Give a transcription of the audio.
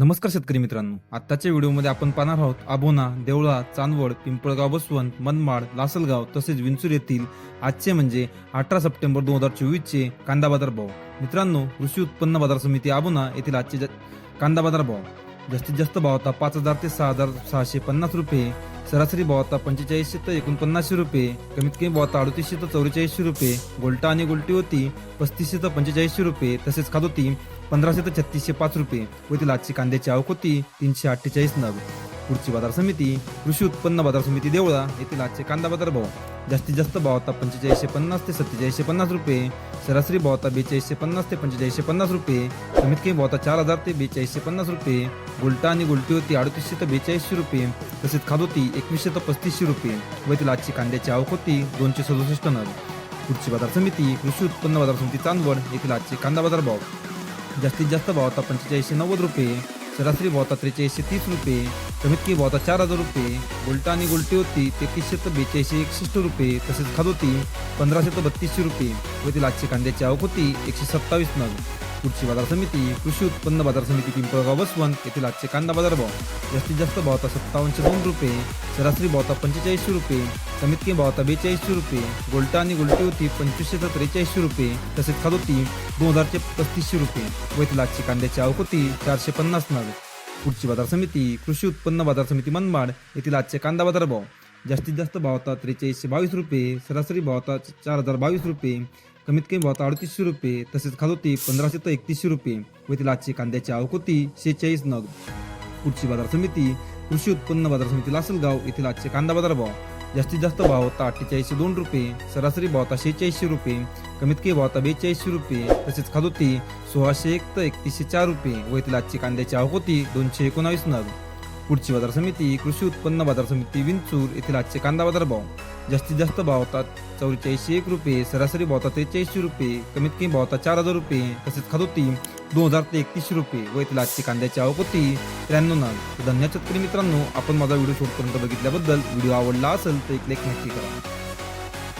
नमस्कार शेतकरी मित्रांनो. आत्ताच्या व्हिडिओमध्ये आपण पाहणार आहोत आबोना देवळा चांदवड पिंपळगाव बसवंत मनमाड लासलगाव तसेच विंचूर येथील आजचे म्हणजे अठरा सप्टेंबर दोन हजार चोवीसचे कांदा बाजार भाव. मित्रांनो कृषी उत्पन्न बाजार समिती आबोना येथील आजचे ज- कांदा बाजार भाव. जास्तीत जास्त भाव होता पाच हजार ते सहा हजार सहाशे पन्नास रुपये. सरासरी भाव पंचेचाळीसशे तर एकोणपन्नासशे रुपये कमीत कमी भाव अडतीसशे तर चौवेचाळीसशे रुपये गोल्टा आणि गोल्टी होती पस्तीसशे तर पंचेचाळीसशे रुपये तसेच खात होती पंधराशे तर छत्तीसशे पाच रुपये. व ती लाचची कांद्याची आवक होती तीनशे अठ्ठेचाळीस नग. पुढची बाजार समिती कृषी उत्पन्न बाजार समिती देवळा येथील आजचे कांदा बाजार भाव. जास्तीत जास्त भाव होता पंचेचाळीसशे पन्नास ते सत्तेचाळीसशे पन्नास रुपये. सरासरी भाव होता बेचाळीसशे पन्नास ते पंचेचाळीसशे पन्नास रुपये. कमीत कमी भाव होता चार हजार ते बेचाळीसशे पन्नास रुपये. गुलटा आणि गुलटी होती अडतीसशे ते बेचाळीसशे रुपये. तसेच खाद होती एकवीसशे ते पस्तीसशे रुपये. व तिला आजची कांद्याची आवक होती दोनशे सदुसष्ट नग पुढची बाजार समिती कृषी उत्पन्न बाजार समिती चांदवड येथील आजचे कांदा बाजार भाव. जास्तीत जास्त भाव होता पंचेचाळीसशे नव्वद रुपये. सरासरी भाव होता त्रेचाळीसशे तीस रुपये. कमीत कमी भाव चार हजार रुपये गोल्टा आणि गुलटी होती तेहतीसशे तर बेचाळीसशे एकसष्ट रुपये तसेच खात होती पंधराशे तर बत्तीसशे रुपये व ती लाचशे कांद्याची आवक होती एकशे सत्तावीस नग. पुढची बाजार समिती कृषी उत्पन्न बाजार समिती पिंपळगाव बसवंत येथील आजचे कांदा बाजार भाव जास्तीत जास्त भावता सत्तावन्नशे दोन रुपये सरासरी भावता पंचेचाळीसशे रुपये कमीत कमी भावता बेचाळीसशे रुपये गोल्टा आणि गुलटी होती पंचवीसशे तर त्रेचाळीसशे रुपये तसेच खात होती दोन हजारचे पस्तीसशे रुपये व ती लाचची कांद्याची आवक होती चारशे पन्नास नग. पुढची बाजार समिती कृषी उत्पन्न बाजार समिती मनमाड येथील आजचे कांदा बाजार भाव. जास्तीत जास्त भाव होता त्रेचाळीसशे बावीस रुपये सरासरी भाव होता चार हजार बावीस रुपये कमीत कमी भाव होता अडतीसशे रुपये तसेच खालोती पंधराशे ते एकतीसशे रुपये. व येथील लाचची कांद्याची आवक होती शेहेचाळीस नग. पुढची बाजार समिती कृषी उत्पन्न बाजार समिती लासलगाव येथील आजचे कांदा बाजार भाव. जास्तीत जास्त भाव होता अठ्ठेचाळीसशे दोन रुपये सरासरी भाव होता शेहेचाळीसशे रुपये. कमीत कमी भाव होता बेचाळीसशे रुपये तसेच खादोती सोळाशे एक तर एकतीसशे चार रुपये व येथील आजची कांद्याची आवक होती दोनशे एकोणावीस नग. पुढची बाजार समिती कृषी उत्पन्न बाजार समिती विंचूर येथील आजचे कांदा बाजार भाव जास्तीत जास्त भाव होतात चौवेचाळीसशे एक रुपये सरासरी भाव होता त्रेचाळीसशे रुपये कमीत कमी भाव होता चार हजार रुपये तसेच खादोती दोन हजार ते एकतीसशे रुपये व येथील आजची कांद्याची आवक होती त्र्याण्णव नग. तर धन्यवाद शेतकरी मित्रांनो आपण माझा व्हिडिओ शूटपर्यंत बघितल्याबद्दल व्हिडिओ आवडला असेल तर एक लेख नक्की करा.